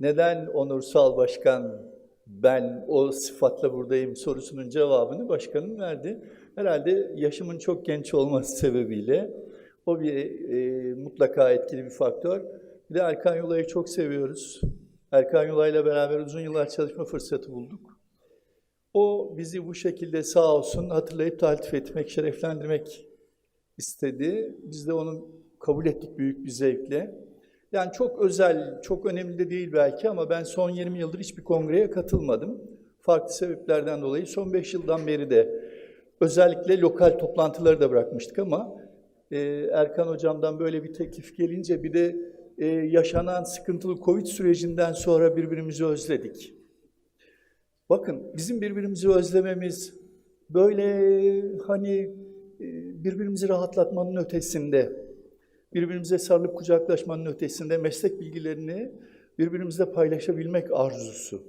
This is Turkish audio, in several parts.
neden onursal başkan ben o sıfatla buradayım sorusunun cevabını başkanım verdi. Herhalde yaşımın çok genç olması sebebiyle o bir e, mutlaka etkili bir faktör. Bir de Erkan Yolay'ı çok seviyoruz. Erkan Yolay'la beraber uzun yıllar çalışma fırsatı bulduk. O bizi bu şekilde sağ olsun hatırlayıp taltif etmek, şereflendirmek istedi. Biz de onu kabul ettik büyük bir zevkle. Yani çok özel, çok önemli de değil belki ama ben son 20 yıldır hiçbir kongreye katılmadım. Farklı sebeplerden dolayı son 5 yıldan beri de özellikle lokal toplantıları da bırakmıştık ama e, Erkan Hocam'dan böyle bir teklif gelince bir de e, yaşanan sıkıntılı Covid sürecinden sonra birbirimizi özledik. Bakın bizim birbirimizi özlememiz böyle hani e, birbirimizi rahatlatmanın ötesinde, birbirimize sarılıp kucaklaşmanın ötesinde meslek bilgilerini birbirimizle paylaşabilmek arzusu.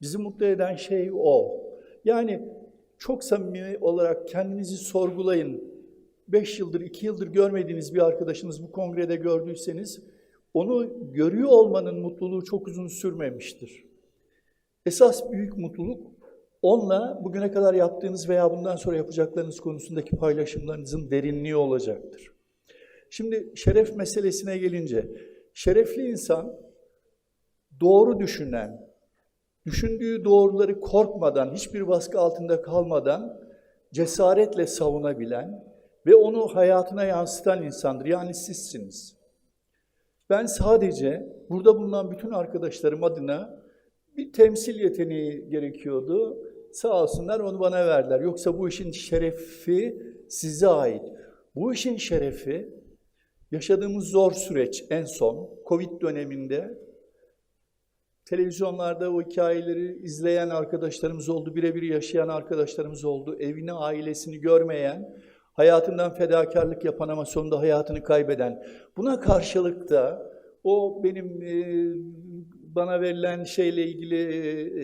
Bizi mutlu eden şey o. Yani çok samimi olarak kendinizi sorgulayın. Beş yıldır, iki yıldır görmediğiniz bir arkadaşınız bu kongrede gördüyseniz onu görüyor olmanın mutluluğu çok uzun sürmemiştir. Esas büyük mutluluk onunla bugüne kadar yaptığınız veya bundan sonra yapacaklarınız konusundaki paylaşımlarınızın derinliği olacaktır. Şimdi şeref meselesine gelince, şerefli insan doğru düşünen, düşündüğü doğruları korkmadan, hiçbir baskı altında kalmadan cesaretle savunabilen ve onu hayatına yansıtan insandır. Yani sizsiniz. Ben sadece burada bulunan bütün arkadaşlarım adına bir temsil yeteneği gerekiyordu. Sağ olsunlar onu bana verdiler. Yoksa bu işin şerefi size ait. Bu işin şerefi yaşadığımız zor süreç en son Covid döneminde televizyonlarda o hikayeleri izleyen arkadaşlarımız oldu, birebir yaşayan arkadaşlarımız oldu, evini, ailesini görmeyen, hayatından fedakarlık yapan ama sonunda hayatını kaybeden. Buna karşılık da o benim e, bana verilen şeyle ilgili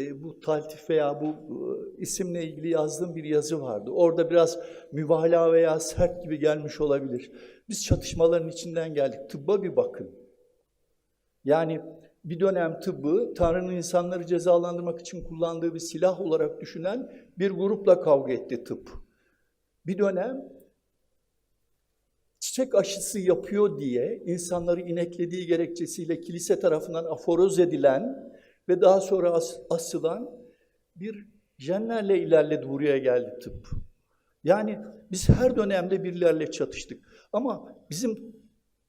e, bu taltif veya bu e, isimle ilgili yazdığım bir yazı vardı. Orada biraz mübalağa veya sert gibi gelmiş olabilir. Biz çatışmaların içinden geldik. Tıbba bir bakın. Yani bir dönem tıbbı Tanrı'nın insanları cezalandırmak için kullandığı bir silah olarak düşünen bir grupla kavga etti tıp. Bir dönem çiçek aşısı yapıyor diye insanları ineklediği gerekçesiyle kilise tarafından aforoz edilen ve daha sonra as asılan bir jenlerle ilerledi buraya geldi tıp. Yani biz her dönemde birilerle çatıştık. Ama bizim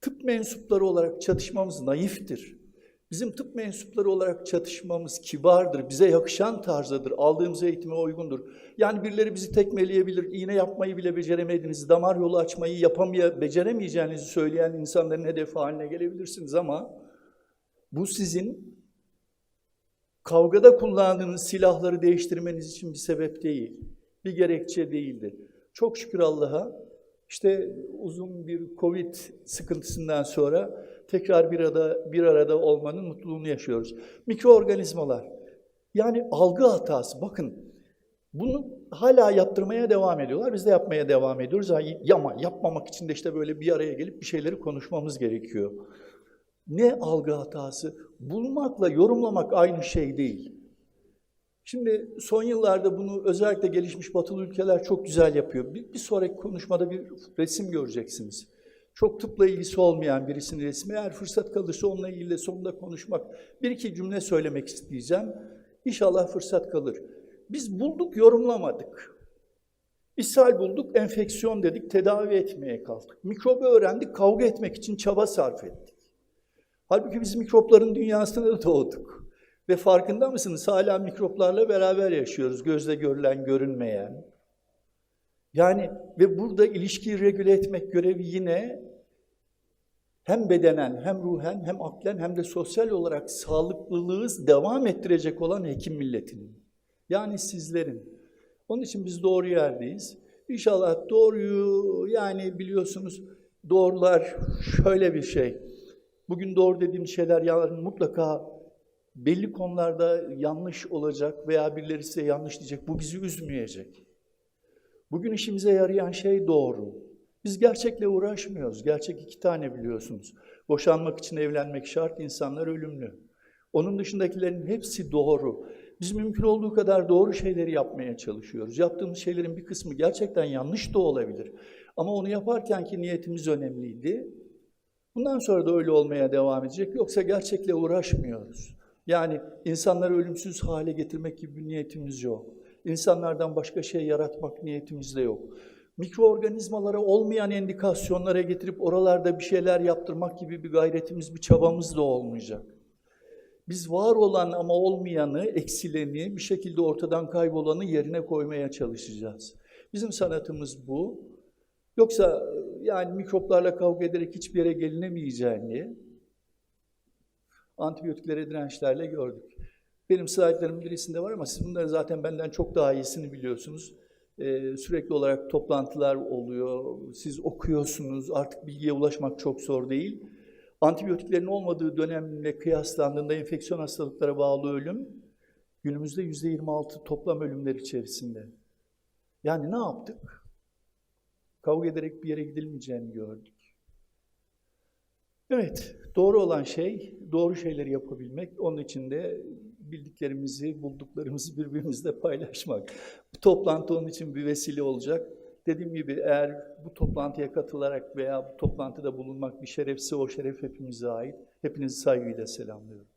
tıp mensupları olarak çatışmamız naiftir. Bizim tıp mensupları olarak çatışmamız kibardır, bize yakışan tarzdadır, aldığımız eğitime uygundur. Yani birileri bizi tekmeleyebilir, iğne yapmayı bile beceremediğinizi, damar yolu açmayı yapamaya, beceremeyeceğinizi söyleyen insanların hedefi haline gelebilirsiniz ama bu sizin kavgada kullandığınız silahları değiştirmeniz için bir sebep değil, bir gerekçe değildi. Çok şükür Allah'a işte uzun bir Covid sıkıntısından sonra tekrar bir arada bir arada olmanın mutluluğunu yaşıyoruz. Mikroorganizmalar. Yani algı hatası. Bakın bunu hala yaptırmaya devam ediyorlar. Biz de yapmaya devam ediyoruz. Ama yapmamak için de işte böyle bir araya gelip bir şeyleri konuşmamız gerekiyor. Ne algı hatası? Bulmakla yorumlamak aynı şey değil. Şimdi son yıllarda bunu özellikle gelişmiş batılı ülkeler çok güzel yapıyor. Bir, bir sonraki konuşmada bir resim göreceksiniz. Çok tıpla ilgisi olmayan birisinin resmi. Eğer fırsat kalırsa onunla ilgili sonunda konuşmak, bir iki cümle söylemek isteyeceğim. İnşallah fırsat kalır. Biz bulduk, yorumlamadık. İshal bulduk, enfeksiyon dedik, tedavi etmeye kalktık. Mikrobu öğrendik, kavga etmek için çaba sarf ettik. Halbuki biz mikropların dünyasına da doğduk. Ve farkında mısınız? Hala mikroplarla beraber yaşıyoruz. Gözle görülen, görünmeyen. Yani ve burada ilişkiyi regüle etmek görevi yine hem bedenen, hem ruhen, hem aklen, hem de sosyal olarak sağlıklılığı devam ettirecek olan hekim milletinin. Yani sizlerin. Onun için biz doğru yerdeyiz. İnşallah doğruyu yani biliyorsunuz doğrular şöyle bir şey. Bugün doğru dediğim şeyler yarın mutlaka belli konularda yanlış olacak veya birileri size yanlış diyecek. Bu bizi üzmeyecek. Bugün işimize yarayan şey doğru. Biz gerçekle uğraşmıyoruz. Gerçek iki tane biliyorsunuz. Boşanmak için evlenmek şart, insanlar ölümlü. Onun dışındakilerin hepsi doğru. Biz mümkün olduğu kadar doğru şeyleri yapmaya çalışıyoruz. Yaptığımız şeylerin bir kısmı gerçekten yanlış da olabilir. Ama onu yaparken ki niyetimiz önemliydi. Bundan sonra da öyle olmaya devam edecek. Yoksa gerçekle uğraşmıyoruz. Yani insanları ölümsüz hale getirmek gibi bir niyetimiz yok. İnsanlardan başka şey yaratmak niyetimiz de yok. Mikroorganizmalara olmayan endikasyonlara getirip oralarda bir şeyler yaptırmak gibi bir gayretimiz, bir çabamız da olmayacak. Biz var olan ama olmayanı, eksileni, bir şekilde ortadan kaybolanı yerine koymaya çalışacağız. Bizim sanatımız bu. Yoksa yani mikroplarla kavga ederek hiçbir yere gelinemeyeceğini antibiyotiklere dirençlerle gördük. Benim slaytlarımın birisinde var ama siz bunları zaten benden çok daha iyisini biliyorsunuz. Ee, sürekli olarak toplantılar oluyor, siz okuyorsunuz, artık bilgiye ulaşmak çok zor değil. Antibiyotiklerin olmadığı dönemle kıyaslandığında enfeksiyon hastalıklara bağlı ölüm günümüzde yüzde 26 toplam ölümler içerisinde. Yani ne yaptık? Kavga ederek bir yere gidilmeyeceğini gördük. Evet, doğru olan şey, doğru şeyleri yapabilmek. Onun için de bildiklerimizi, bulduklarımızı birbirimizle paylaşmak. Bu toplantı onun için bir vesile olacak. Dediğim gibi eğer bu toplantıya katılarak veya bu toplantıda bulunmak bir şerefse o şeref hepimize ait. Hepinizi saygıyla selamlıyorum.